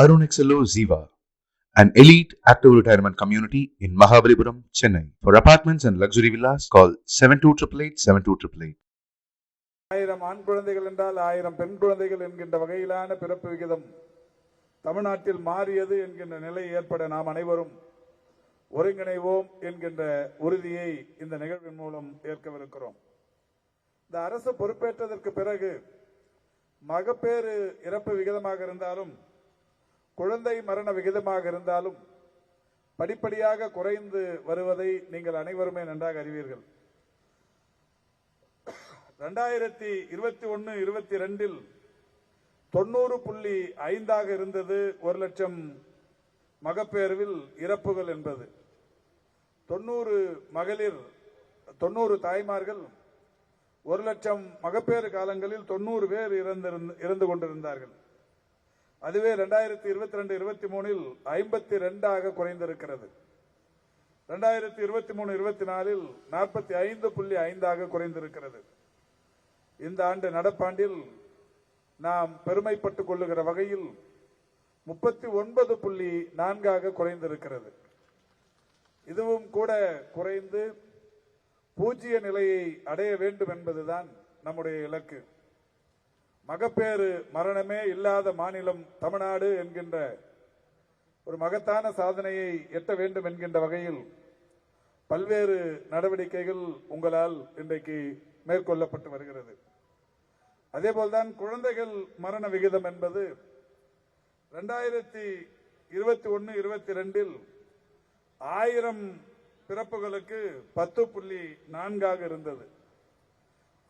Arun community Ziva, an elite active retirement community in Mahabalipuram, Chennai. For apartments and luxury villas, call 7288 72888. ஆயிரம் ஆண் குழந்தைகள் என்றால் ஆயிரம் பெண் குழந்தைகள் என்கின்ற வகையிலான பிறப்பு விகிதம் தமிழ்நாட்டில் மாறியது என்கின்ற நிலை ஏற்பட நாம் அனைவரும் ஒருங்கிணைவோம் என்கின்ற உறுதியை இந்த நிகழ்வின் மூலம் ஏற்கவிருக்கிறோம் இந்த அரசு பொறுப்பேற்றதற்கு பிறகு மகப்பேறு இறப்பு விகிதமாக இருந்தாலும் குழந்தை மரண விகிதமாக இருந்தாலும் படிப்படியாக குறைந்து வருவதை நீங்கள் அனைவருமே நன்றாக அறிவீர்கள். ரெண்டாயிரத்தி இருபத்தி ஒன்னு இருபத்தி ரெண்டில் தொண்ணூறு புள்ளி ஐந்தாக இருந்தது ஒரு லட்சம் மகப்பேர்வில் இறப்புகள் என்பது. தொண்ணூறு மகளிர் தொண்ணூறு தாய்மார்கள் ஒரு லட்சம் மகப்பேறு காலங்களில் தொண்ணூறு பேர் இறந்து கொண்டிருந்தார்கள். அதுவே ரெண்டாயிரத்தி இருபத்தி ரெண்டு இருபத்தி மூணில் ஐம்பத்தி ரெண்டாக குறைந்திருக்கிறது. ரெண்டாயிரத்தி இருபத்தி மூணு இருபத்தி நாலில் நாற்பத்தி ஐந்து புள்ளி ஐந்தாக குறைந்திருக்கிறது. இந்த ஆண்டு நடப்பாண்டில் நாம் பெருமைப்பட்டுக் கொள்ளுகிற வகையில் முப்பத்தி ஒன்பது புள்ளி நான்காக குறைந்திருக்கிறது. இதுவும் கூட குறைந்து பூஜ்ய நிலையை அடைய வேண்டும் என்பதுதான் நம்முடைய இலக்கு. மகப்பேறு மரணமே இல்லாத மாநிலம் தமிழ்நாடு என்கின்ற ஒரு மகத்தான சாதனையை எட்ட வேண்டும் என்கின்ற வகையில் பல்வேறு நடவடிக்கைகள் உங்களால் இன்றைக்கு மேற்கொள்ளப்பட்டு வருகிறது. அதேபோல்தான் குழந்தைகள் மரண விகிதம் என்பது ரெண்டாயிரத்தி இருபத்தி ஒன்று இருபத்தி ரெண்டில் ஆயிரம் பிறப்புகளுக்கு பத்து புள்ளி நான்காக இருந்தது.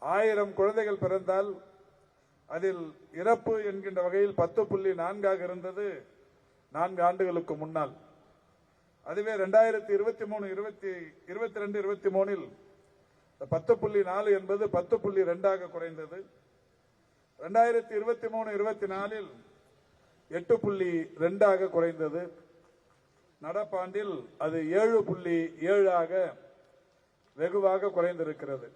ஆயிரம் குழந்தைகள் பிறந்தால் அதில் இறப்பு என்கின்ற வகையில் பத்து புள்ளி நான்காக இருந்தது நான்கு ஆண்டுகளுக்கு முன்னால். அதுவே ரெண்டாயிரத்தி இருபத்தி மூணு இருபத்தி இருபத்தி ரெண்டு இருபத்தி மூணில் பத்து புள்ளி நாலு என்பது பத்து புள்ளி ரெண்டாக குறைந்தது. ரெண்டாயிரத்தி இருபத்தி மூணு இருபத்தி நாலில் எட்டு புள்ளி ரெண்டாக குறைந்தது. நடப்பாண்டில் அது ஏழு புள்ளி ஏழாக வெகுவாக குறைந்திருக்கிறது.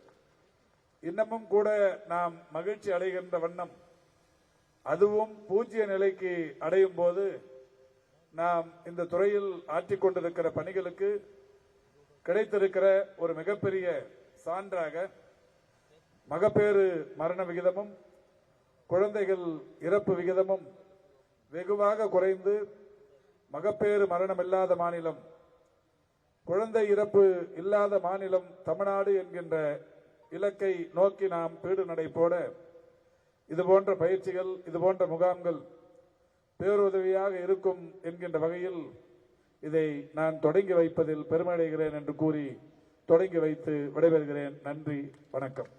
இன்னமும் கூட நாம் மகிழ்ச்சி அடைகின்ற வண்ணம் அதுவும் பூஜ்ய நிலைக்கு அடையும் போது நாம் இந்த துறையில் ஆற்றிக்கொண்டிருக்கிற பணிகளுக்கு கிடைத்திருக்கிற ஒரு மிகப்பெரிய சான்றாக மகப்பேறு மரண விகிதமும் குழந்தைகள் இறப்பு விகிதமும் வெகுவாக குறைந்து மகப்பேறு மரணம் இல்லாத மாநிலம் குழந்தை இறப்பு இல்லாத மாநிலம் தமிழ்நாடு என்கின்ற இலக்கை நோக்கி நாம் பீடு நடை போட இது போன்ற பயிற்சிகள் இது போன்ற முகாம்கள் பேருதவியாக இருக்கும் என்கின்ற வகையில் இதை நான் தொடங்கி வைப்பதில் பெருமையடைகிறேன் என்று கூறி தொடங்கி வைத்து விடைபெறுகிறேன். நன்றி வணக்கம்.